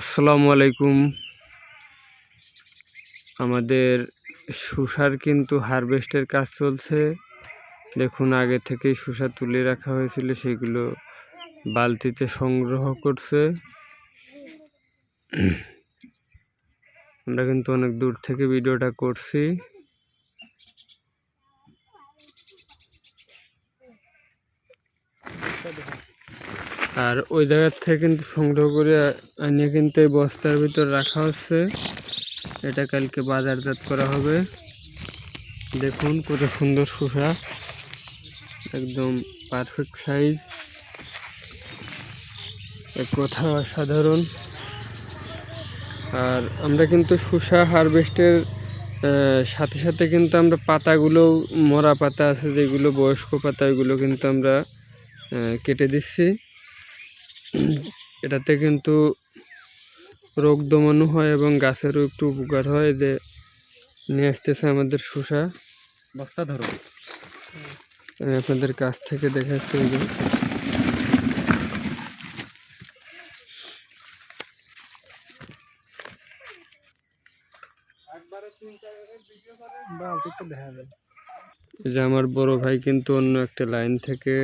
আসসালামু আলাইকুম। আমাদের শসার কিন্তু হারভেস্টের কাজ চলছে। দেখুন, আগে থেকেই শসা তুলে রাখা হয়েছিল, সেগুলো বালতিতে সংগ্রহ করছে। আমরা কিন্তু অনেক দূর থেকে ভিডিওটা করছি। আর ওই জায়গার থেকে কিন্তু সংগ্রহ করে আনিয়ে কিন্তু এই বস্তার ভিতর রাখা হচ্ছে। এটা কালকে বাজারজাত করা হবে। দেখুন কত সুন্দর শসা একদম পারফেক্ট সাইজ এক কথা অসাধারণ আর আমরা কিন্তু শসা হারভেস্টের সাথে সাথে কিন্তু আমরা পাতাগুলো, মরা পাতা আছে যেগুলো বয়স্ক পাতা, ওইগুলো কিন্তু আমরা কেটে দিচ্ছি। এটাতে কিন্তু রোগ দমানো হয় এবং গাছেরও একটু উপকার হয়। যে নিয়ে আসতেছে আমাদের শসা। বস্তা ধরো। আমি আপনাদের কাছ থেকে দেখাচ্ছি যে আমার বড় ভাই কিন্তু অন্য একটা লাইন থেকে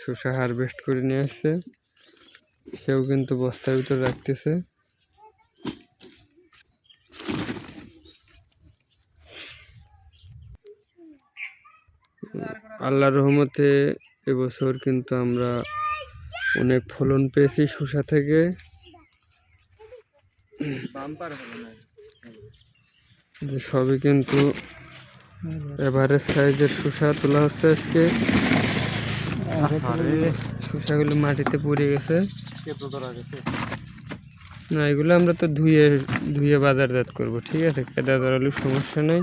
শসা হারভেস্ট করে নিয়ে আসছে। সেও কিন্তু বস্তার ভিতর রাখতেছে। আল্লাহর রহমতে এবছর কিন্তু আমরা অনেক ফলন পেয়েছি শসা থেকে। সবই কিন্তু এভারেজ সাইজের শসা তোলা হচ্ছে আজকে। শসাগুলো মাটিতে পড়ে গেছে। না, এগুলো আমরা তো ধুয়ে ধুয়ে বাজারজাত করব, ঠিক আছে? কেদা ধরালে সমস্যা নেই।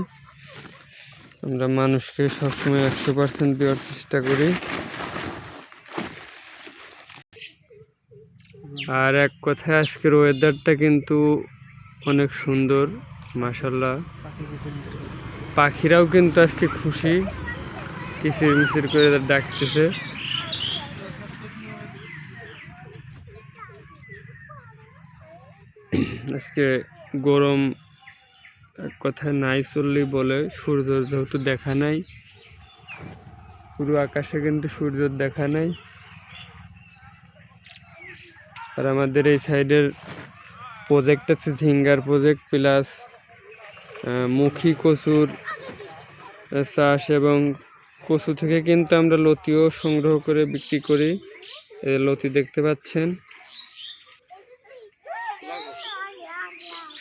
আমরা মানুষকে সবসময় একশো পার্সেন্ট দেওয়ার চেষ্টা করি। আর এক কথায়, আজকের ওয়েদারটা কিন্তু অনেক সুন্দর মাসাল্লাহ পাখিরাও কিন্তু আজকে খুশি। কিচির মিচির করে ডাকতেছে। আজকে গরম এক কথায় নাই চললেই বলে সূর্য যেহেতু দেখা নাই, পুরো আকাশে কিন্তু সূর্যর দেখা নাই। আর আমাদের এই সাইডের প্রজেক্ট আছে, ঝিঙ্গার প্রজেক্ট প্লাস মুখী কচুর চাষ এবং কচু থেকে কিন্তু আমরা লতিও সংগ্রহ করে বিক্রি করি। লতি দেখতে পাচ্ছেন।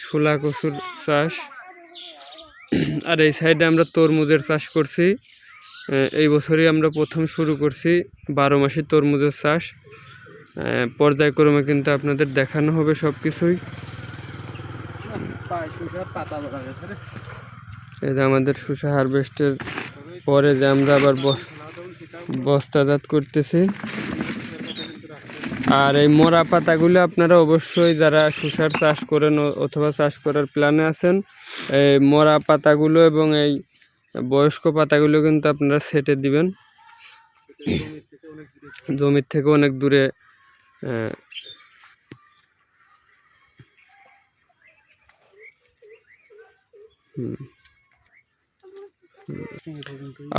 শোলা কচুর চাষ। আর এই সাইডে আমরা তরমুজের চাষ করছি। এই বছরই আমরা প্রথম শুরু করছি বারো মাসে তরমুজের চাষ। পর্যায়ক্রমে কিন্তু আপনাদের দেখানো হবে সব কিছুই যে আমাদের শসা হারভেস্টের পরে যে আমরা আবার বস্তাজাত করতেছি। আর এই মরা পাতাগুলো আপনারা অবশ্যই যারা শসার চাষ করেন অথবা চাষ করার প্ল্যানে আছেন, এই মরা পাতাগুলো এবং এই বয়স্ক পাতাগুলো কিন্তু আপনারা সেটে দিবেন। জমির থেকে অনেক দূরে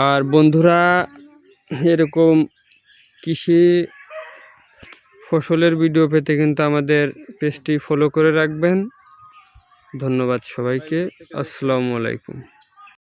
আর বন্ধুরা, এরকম কৃষি ফসলের ভিডিও পেতে কিন্তু আমাদের পেজটি ফলো করে রাখবেন। ধন্যবাদ সবাইকে। আসসালামু আলাইকুম।